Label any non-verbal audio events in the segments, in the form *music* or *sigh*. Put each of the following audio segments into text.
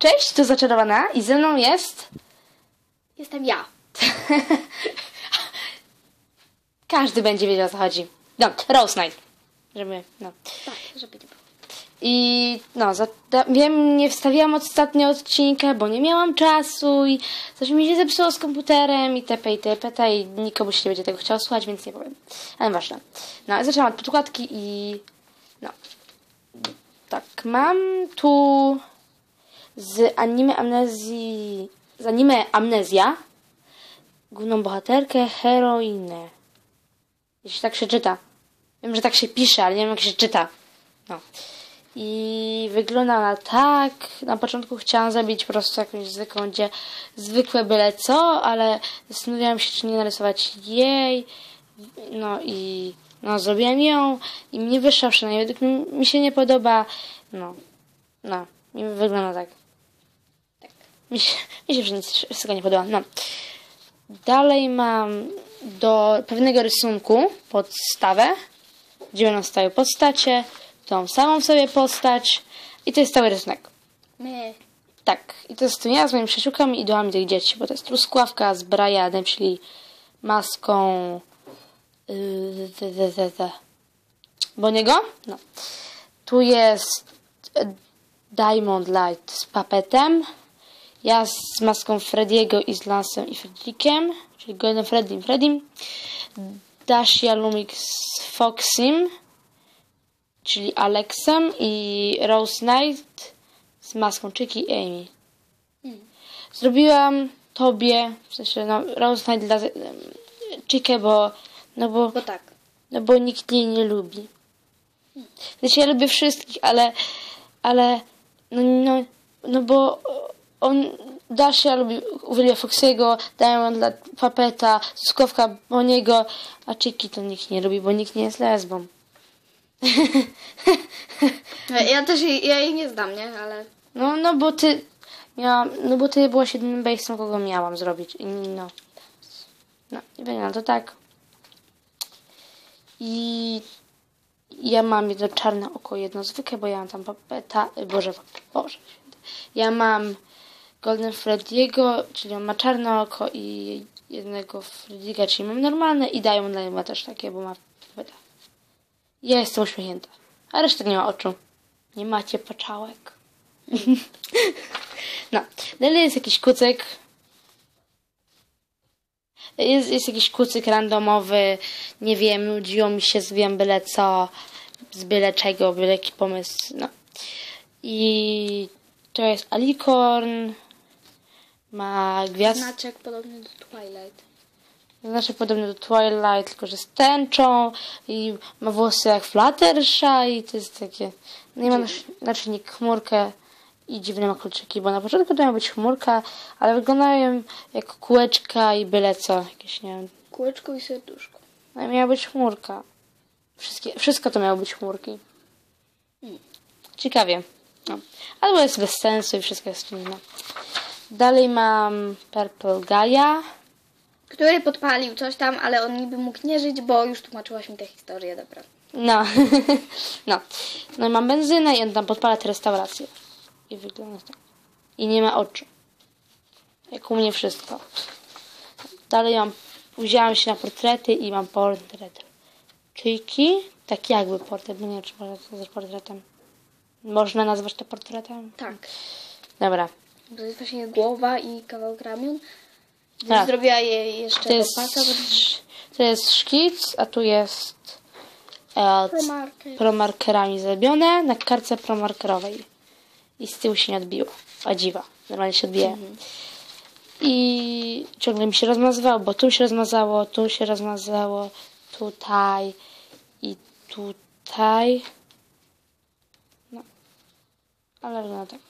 Cześć, tu zaczarowana i ze mną jest... Jestem ja. *laughs* Każdy będzie wiedział o co chodzi. No, Rose Night. Żeby, no. Tak, żeby nie było. I no, za, da, wiem, nie wstawiłam ostatnio odcinka, bo nie miałam czasu i coś mi się zepsuło z komputerem i tp i tp i nikomu się nie będzie tego chciał słuchać, więc nie powiem. Ale ważne. No, zaczęłam od podkładki i no. Tak, mam tu z anime amnezji, z anime Amnezja główną bohaterkę, heroinę. Jeśli tak się czyta. Wiem, że tak się pisze, ale nie wiem jak się czyta. No. I wygląda ona tak. Na początku chciałam zrobić po prostu jakąś zwykłą, gdzie zwykłe byle co, ale zastanawiałam się, czy nie narysować jej. No i no, zrobiłam ją i mnie wyszła przynajmniej. Mnie mi się nie podoba. No, no, mi wygląda tak. Mi się, mi się nic z tego nie podoba. No. Dalej mam do pewnego rysunku podstawę, gdzie będą stały postacie, tą samą sobie postać i to jest cały rysunek. My. Tak, i to jest ja z moimi przyjaciółkami i idolami tych dzieci, bo to jest truskławka z Brianem, czyli maską yy. Boniego. No. Tu jest Diamond Light z papetem. Ja z maską Frediego i z Lansem i Fredrikiem, czyli Golden Freddy i Freddym. Dacia Lumik z Foxym, czyli Alexem i Rose Knight z maską Chicky i Amy. Zrobiłam tobie, w sensie no, Rose Knight dla Chikę, bo no bo, Bo tak. no bo nikt jej nie lubi. Znaczy ja lubię wszystkich, ale ale no, no, no bo on Dacia lubi, uwielbia Foxy'ego, Diamond dla Papeta, Skowka Boniego, a Chicky to nikt nie lubi, bo nikt nie jest lesbą. *laughs* Ja też jej, ja jej nie znam, nie? Ale No, no bo ty miałam, no bo ty byłaś jedynym base'em, kogo miałam zrobić. I no. No, i wygląda to tak. I ja mam jedno czarne oko, jedno zwykłe, bo ja mam tam papeta, boże, boże. święty. Ja mam Golden Freddy'ego, czyli on ma czarne oko i jednego Freddy'ga, czyli mam normalne i Diamond Light ma też takie, bo ma. Ja jestem uśmiechnięta, a reszta nie ma oczu. Nie macie paczałek. *laughs* no, dalej jest jakiś kucyk. Jest, jest jakiś kucyk randomowy. Nie wiem, nudziło mi się, zwijam byle co, z byle czego, byle jaki pomysł. No. I to jest Alicorn. Ma gwiazd. znaczek podobny do Twilight. Znaczy podobny do Twilight, tylko że z tęczą i ma włosy jak Fluttershy i to jest takie... Nie ma nasz- znacznik chmurkę i dziwne ma kolczyki, bo na początku to miała być chmurka, ale wyglądają jak kółeczka i byle co, jakieś nie wiem. Kółeczko i serduszko. No i miała być chmurka. Wszystkie, wszystko to miało być chmurki. Ciekawie. No. Albo jest bez sensu i wszystko jest inne. Dalej mam Purple Gaia. Który podpalił coś tam, ale on niby mógł nie żyć, bo już tłumaczyłaś mi tę historię, dobra. No. *laughs* no. No i mam benzynę i on tam podpala tę restaurację. I wygląda tak. I nie ma oczu. Jak u mnie wszystko. Dalej mam, wzięłam się na portrety i mam portret Czyjki. Tak jakby portret, bo nie wiem, czy można to nazwać portretem. Można nazwać to portretem? Tak. Dobra. To jest właśnie głowa i kawałek ramion. Tak. Zrobiła je jeszcze To jest, pasa, bo to jest szkic, a tu jest e, Promarker. promarkerami zrobione na kartce promarkerowej. I z tyłu się nie odbiło. O dziwa. Normalnie się odbije. I ciągle mi się rozmazywało, bo tu się rozmazało, tu się rozmazało, tutaj i tutaj. No. Ale no tak.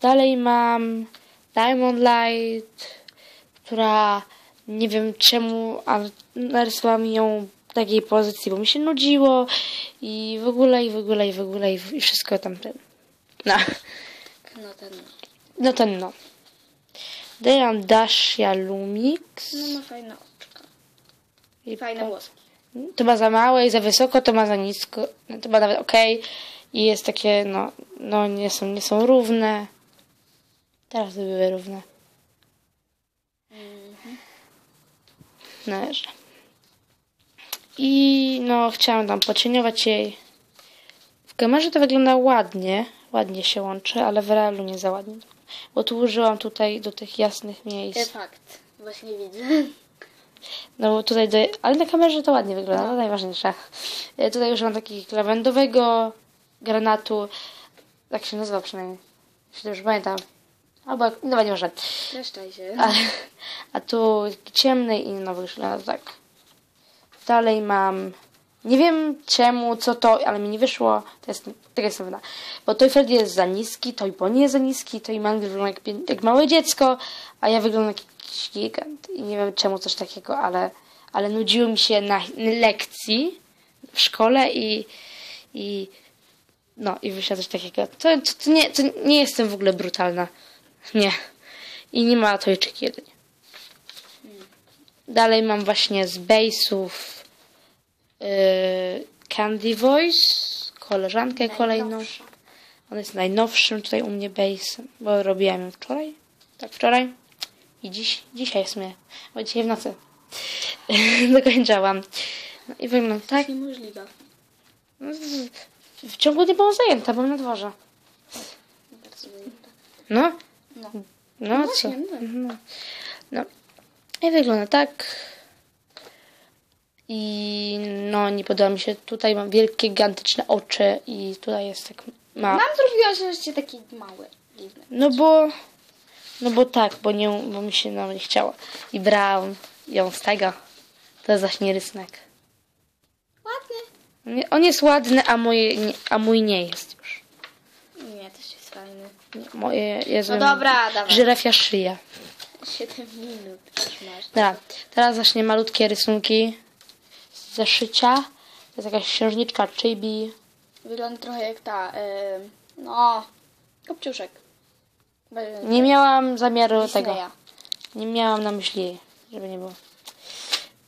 Dalej mam Diamond Light, która nie wiem czemu, ale narysowałam ją w takiej pozycji, bo mi się nudziło i w ogóle, i w ogóle, i w ogóle, i, w, i wszystko tam ten. No. No ten. No no. Dalej mam Dacia Lumix. No ma fajne oczka. I Fajne po- włoski. To ma za małe i za wysoko, to ma za nisko. No to ma nawet okej. I jest takie, no, no nie są, nie są równe. Teraz by były równe. Należy. I no, chciałam tam pocieniować jej. W kamerze to wygląda ładnie, ładnie się łączy, ale w realu nie za ładnie. Bo tu użyłam tutaj do tych jasnych miejsc. Fakt. Właśnie widzę. No bo tutaj, do, ale na kamerze to ładnie wygląda, to najważniejsze. E, Tutaj używam takiego lawendowego granatu. Tak się nazywa przynajmniej. Jeśli dobrze pamiętam. Albo, jak- no nie może. Streszczaj się. A, a tu ciemny i no wygląda tak. Dalej mam. Nie wiem czemu, co to, ale mi nie wyszło. To jest, tego jestem pewna. Bo Toy Freddy jest za niski, Toy Pony jest za niski, Toy Man wygląda jak, jak małe dziecko, a ja wyglądam jak jakiś gigant. I nie wiem czemu coś takiego, ale, ale nudziło mi się na lekcji w szkole i, i no i wyszło coś takiego. To, to, to, nie, to nie jestem w ogóle brutalna. Nie. I nie ma tojczyk jedynie. Dalej mam właśnie z base'ów yy, Candy Voice, koleżankę kolejną. On jest najnowszym tutaj u mnie base'em, bo robiłam ją wczoraj. Tak, wczoraj. I dziś, dzisiaj w sumie, bo dzisiaj w nocy *laughs* dokończyłam. No i wygląda tak. Niemożliwe. W ciągu nie byłam zajęta, byłam na dworze. Bardzo zajęte. No, No. no co? właśnie, no. No. no. I wygląda tak. I no, nie podoba mi się. Tutaj mam wielkie, gigantyczne oczy i tutaj jest tak ma. Mam zrobiła rzeczywiście taki mały. Dziwny. No bo, no bo tak, bo, nie, bo mi się no, nie chciało. I Brown, ją z tego. To jest właśnie rysunek. Ładny. On jest ładny, a, moje, a mój nie jest już. Nie, też jest fajny. Nie, Moje jest No dobra, dawaj. żyrafia szyja. 7 minut już masz. Dobra, teraz zacznie malutkie rysunki z zeszycia. To jest jakaś księżniczka Chibi. Wygląda trochę jak ta, ym, no, kopciuszek. Nie miałam zamiaru tego. Disneya. Nie miałam na myśli żeby nie było.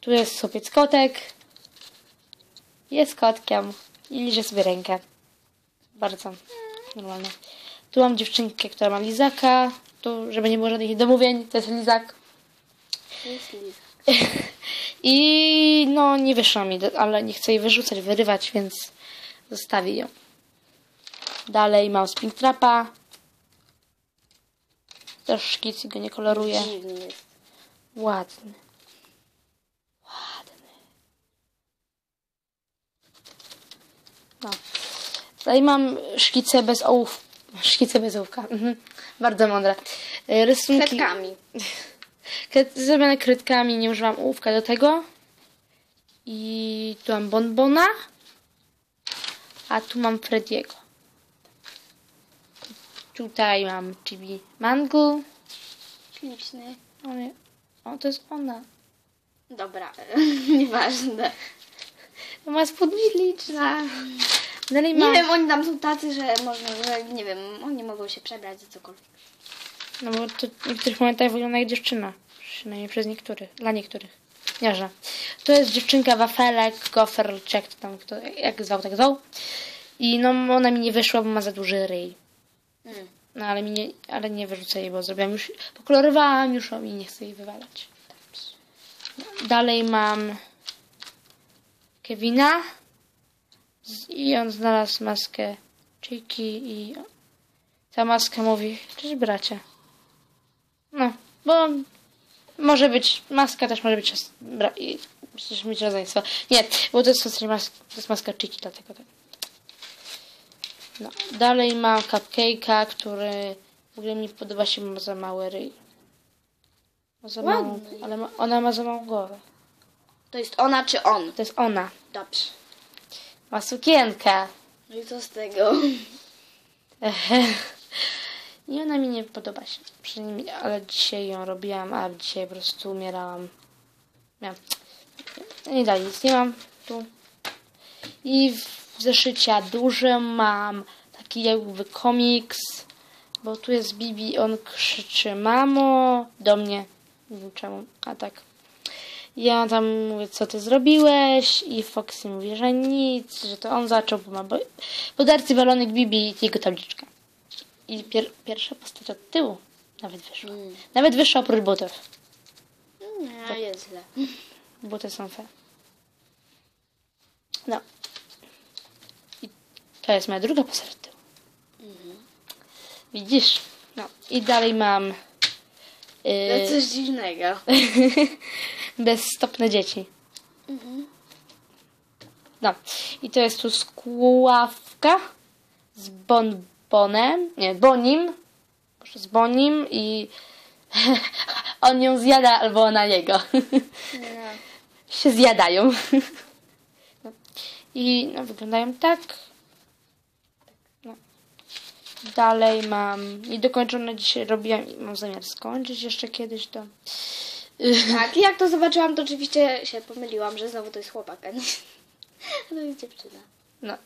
Tu jest sopiec kotek. Jest kotkiem. I liże sobie rękę. Bardzo normalne. Tu mam dziewczynkę, która ma lizaka. Tu, żeby nie było żadnych domówień, to jest lizak. To jest *laughs* Liz. I no nie wyszło mi, ale nie chcę jej wyrzucać, wyrywać, więc zostawię ją. Dalej mam Springtrapa. Też szkic go nie. Dziwny jest. Ładny. Ładny. No. Tutaj mam szkice bez ołów. Szkice bez ołówka. Mhm. Bardzo mądre. Y, Rysunki. Kredkami. Kred- Zrobione kredkami, nie używam ołówka do tego. I tu mam Bonbona. A tu mam Frediego. Tutaj mam Chibi Mango. Śliczny. O, nie. o, to jest ona. Dobra, *laughs* nieważne. Ma spódni liczna. Dalej Nie wiem, oni tam są tacy, że można, że nie wiem, oni mogą się przebrać za cokolwiek. No bo to w niektórych momentach wygląda jak dziewczyna. Przynajmniej przez niektórych. Dla niektórych. Nieważne. To jest dziewczynka wafelek, gofer, czy jak to tam, kto, jak zwał, tak zwał. I no ona mi nie wyszła, bo ma za duży ryj. Mm. No ale mi nie, ale nie wyrzucę jej, bo zrobiłam już, pokolorowałam już ją i nie chcę jej wywalać. No, dalej mam Kevina i on znalazł maskę Chiki i ta maska mówi, cześć bracie. No, bo może być, maska też może być, bra, i- przecież mieć rodzeństwo. Nie, bo to jest, to jest maska Chiki, dlatego tak. No, dalej mam cupcake'a, który w ogóle mi podoba się, ma za mały ryj. Ma za małą, ale ma, ona ma za małą głowę. To jest ona czy on? To jest ona. Dobrze. Ma sukienkę. No i co z tego? *laughs* I ona mi nie podoba się. Przynajmniej, ale dzisiaj ją robiłam, a dzisiaj po prostu umierałam. Miałam. Nie dalej, nic nie mam tu. I w zeszycia dużym mam taki jakby komiks, bo tu jest Bibi, on krzyczy mamo do mnie. Nie wiem czemu, a tak. Ja tam mówię, co ty zrobiłeś i Foxy mówi, że nic, że to on zaczął, bo ma bo... podarcy balonek Bibi i jego tabliczka. I pier... pierwsza postać od tyłu nawet wyszła. Mm. Nawet wyższa oprócz butów. Nie, jest źle. Buty są fe. No. I to jest moja druga postać od tyłu. Widzisz? No. I dalej mam To yy, coś dziwnego. *laughs* bezstopne dzieci. No. I to jest tu skławka z bonbonem. Nie, bonim. Z bonim i *laughs* on ją zjada albo ona jego. No. *laughs* się zjadają. *laughs* No. I no, wyglądają tak. No. Dalej mam niedokończone dzisiaj robiłam i mam zamiar skończyć jeszcze kiedyś to. *laughs* Tak, i jak to zobaczyłam, to oczywiście się pomyliłam, że znowu to jest chłopak, a nie... *laughs* To jest dziewczyna. No.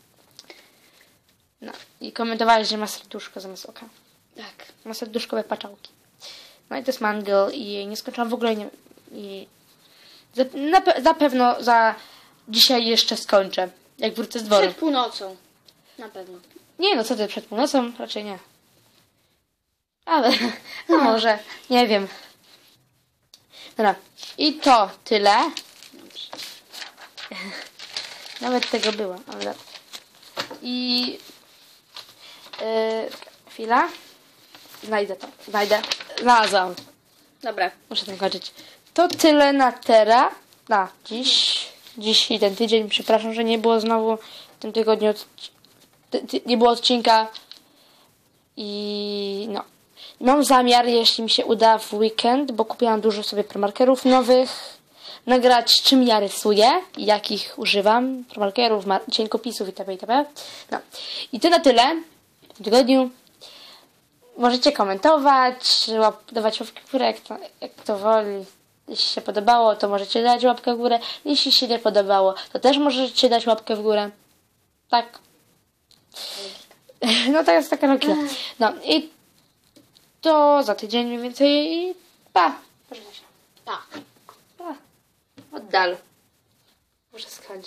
No. I komentowałeś, że ma serduszko zamiast oka. Tak. Ma serduszkowe paczałki. No i to jest mango i nie skończyłam w ogóle nie. I na pewno za dzisiaj jeszcze skończę. Jak wrócę z dworu. Przed północą. Na pewno. Nie no, co ty, przed północą? Raczej nie. Ale, *laughs* no może, nie wiem. Dobra, i to tyle. Nawet tego było, dobra. I... Yy, chwila. Znajdę to, znajdę. Znalazłam. Dobra. Muszę tym kończyć. To tyle na teraz. Na dziś. Dziś i ten tydzień. Przepraszam, że nie było znowu w tym tygodniu. ty- ty- Nie było odcinka. I no. Mam zamiar, jeśli mi się uda w weekend, bo kupiłam dużo sobie premarkerów nowych, nagrać czym ja rysuję jakich używam. Premarkerów, mar- cienkopisów itp. itp. No. I to na tyle w tym tygodniu. Możecie komentować, łap, dawać łapkę w górę, jak to, jak to woli. Jeśli się podobało, to możecie dać łapkę w górę. Jeśli się nie podobało, to też możecie dać łapkę w górę. Tak. *laughs* No to jest taka logika. No i to za tydzień mniej więcej. i Pa. Pożegnaj się. Pa. Pa. Oddal. Muszę skończyć.